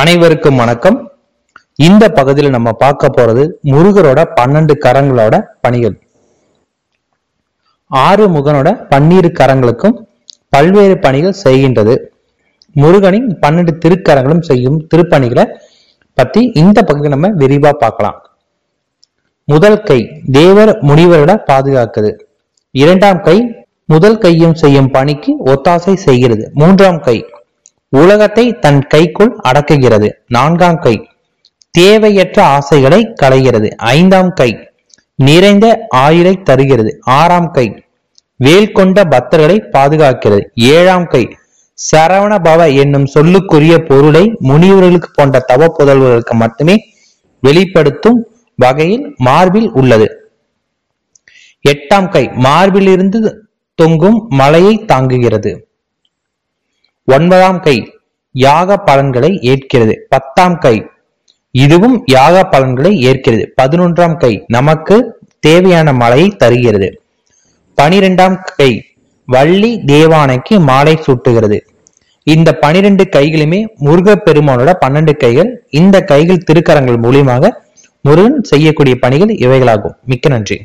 அனைவருக்கும் வணக்கம். இந்த பகுதியில் நம்ம பார்க்க போறது முருகரோட பன்னெண்டு கரங்களோட பணிகள். ஆறு முகனோட பன்னிரு கரங்களுக்கும் பல்வேறு பணிகள் செய்கின்றது. முருகனின் பன்னெண்டு திருக்கரங்களும் செய்யும் திருப்பணிகளை பத்தி இந்த பகுதியில் நம்ம விரிவா பார்க்கலாம். முதல் கை தேவர் முனிவரோட பாதுகாக்குது. இரண்டாம் கை முதல் கையும் செய்யும் பணிக்கு ஒத்தாசை செய்கிறது. மூன்றாம் கை உலகத்தை தன் கைக்குள் அடக்குகிறது. நான்காம் கை. தேவையற்ற ஆசைகளை களைகிறது. ஐந்தாம் கை. நிறைந்த ஆயுளை தருகிறது. ஆறாம் கை. வேல் கொண்ட பக்தர்களை பாதுகாக்கிறது. ஏழாம் கை. சரவண பவ என்னும் சொல்லுக்குரிய பொருளை முனிவர்களுக்கு போன்ற தவ புதல்வர்களுக்கு மட்டுமே வெளிப்படுத்தும் வகையில் மார்பில் உள்ளது. எட்டாம் கை. மார்பிலிருந்து தொங்கும் மலையை தாங்குகிறது. ஒன்பதாம் கை யாக பலன்களை ஏற்கிறது. பத்தாம் கை இதுவும் யாக பலன்களை ஏற்கிறது. பதினொன்றாம் கை நமக்கு தேவையான மழையை தருகிறது. பனிரெண்டாம் கை வள்ளி தேவானைக்கு மாலை சூட்டுகிறது. இந்த பனிரெண்டு கைகளுமே முருக பெருமானோட பன்னெண்டு கைகள். இந்த கைகள் திருக்கரங்கள் மூலியமாக முருகன் செய்யக்கூடிய பணிகள் இவைகளாகும். மிக்க நன்றி.